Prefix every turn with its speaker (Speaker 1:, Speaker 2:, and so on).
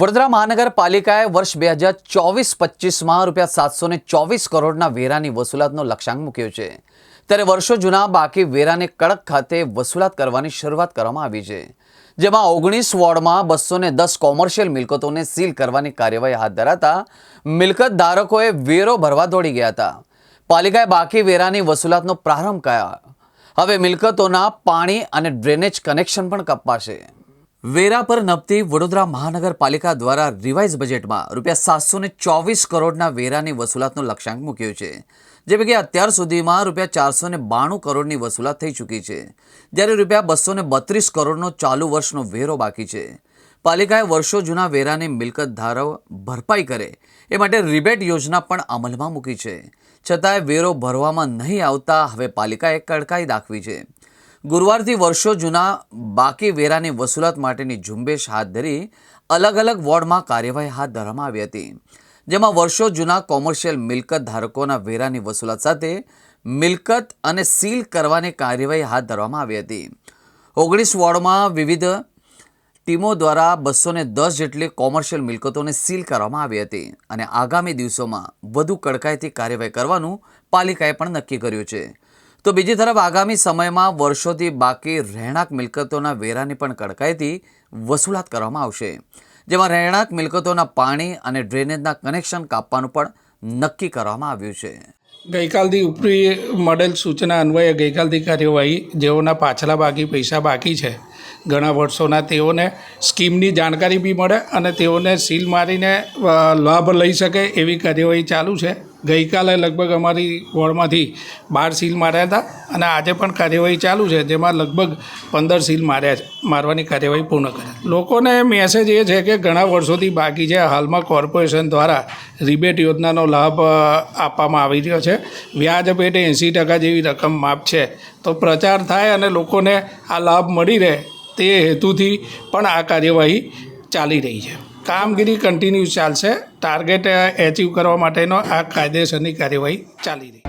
Speaker 1: વડોદરા મહાનગરપાલિકાએ વર્ષ બે હજાર ચોવીસ પચીસમાં રૂપિયા સાતસો ને ચોવીસ કરોડના વેરાની વસૂલાતનો લક્ષ્યાંક મૂક્યો છે. ત્યારે વર્ષો જૂના બાકી વેરાને કડક ખાતે વસૂલાત કરવાની શરૂઆત કરવામાં આવી છે. જેમાં ઓગણીસ વોર્ડમાં બસો ને દસ કોમર્શિયલ મિલકતોને સીલ કરવાની કાર્યવાહી હાથ ધરાતા મિલકત ધારકોએ વેરો ભરવા દોડી ગયા હતા. પાલિકાએ બાકી વેરાની વસૂલાતનો પ્રારંભ કર્યા હવે મિલકતોના પાણી અને ડ્રેનેજ કનેક્શન પણ કપાશે. વેરા પર નપતી વડોદરા મહાનગરપાલિકા દ્વારા રિવાઇઝ બજેટમાં રૂપિયા સાતસો ને ચોવીસ કરોડના વેરાની વસૂલાતનો લક્ષ્યાંક મૂક્યો છે. જે પૈકી અત્યાર સુધીમાં રૂપિયા ચારસો ને બાણું કરોડની વસૂલાત થઈ ચૂકી છે. જ્યારે રૂપિયા બસો ને બત્રીસ કરોડનો ચાલુ વર્ષનો વેરો બાકી છે. પાલિકાએ વર્ષો જૂના વેરાની મિલકત ધારો ભરપાઈ કરે એ માટે રિબેટ યોજના પણ અમલમાં મૂકી છે. છતાંય વેરો ભરવામાં નહીં આવતા હવે પાલિકાએ કડકાઈ દાખવી છે. ગુરુવારથી વર્ષો જૂના બાકી વેરાની વસૂલાત માટેની ઝુંબેશ હાથ ધરી અલગ અલગ વોર્ડમાં કાર્યવાહી હાથ ધરવામાં આવી હતી. જેમાં વર્ષો જૂના કોમર્શિયલ મિલકત ધારકોના વેરાની વસૂલાત સાથે મિલકત અને સીલ કરવાની કાર્યવાહી હાથ ધરવામાં આવી હતી. ઓગણીસ વોર્ડમાં વિવિધ ટીમો દ્વારા બસો ને દસ જેટલી કોમર્શિયલ મિલકતોને સીલ કરવામાં આવી હતી અને આગામી દિવસોમાં વધુ કડકાઈથી કાર્યવાહી કરવાનું પાલિકાએ પણ નક્કી કર્યું છે. તો બીજી તરફ આગામી સમયમાં વર્ષોથી બાકી રહેણાંક મિલકતોના વેરાની પણ કડકાઈથી વસૂલાત કરવામાં આવશે. જેમાં રહેણાંક મિલકતોના પાણી અને ડ્રેનેજના કનેક્શન કાપવાનું પણ નક્કી કરવામાં આવ્યું છે.
Speaker 2: ગઈકાલથી ઉપરી મળેલ સૂચના અન્વયે ગઈકાલથી કાર્યવાહી જેઓના પાછલા બાકી પૈસા બાકી છે, ઘણા વર્ષોના તેઓને સ્કીમની જાણકારી બી મળે અને તેઓને સીલ મારીને લાભ લઈ શકે એવી કાર્યવાહી ચાલુ છે. ગઈકાલે લગભગ અમારી વોર્ડમાંથી બાર સીલ માર્યા હતા અને આજે પણ કાર્યવાહી ચાલુ છે, જેમાં લગભગ પંદર સીલ માર્યા છે, મારવાની કાર્યવાહી પૂર્ણ કરે લોકોને મેસેજ એ છે કે ઘણા વર્ષોથી બાકી છે, હાલમાં કોર્પોરેશન દ્વારા રિબેટ યોજનાનો લાભ આપવામાં આવી રહ્યો છે. વ્યાજ પેટે એંસી ટકા જેવી રકમ માપ છે. તો પ્રચાર થાય અને લોકોને આ લાભ મળી રહે તે હેતુથી પણ આ કાર્યવાહી ચાલી રહી છે. કામગીરી કન્ટિન્યુ ચાલશે. ટાર્ગેટ એચીવ કરવા માટેનો આ કાયદેસરની કાર્યવાહી ચાલી રહી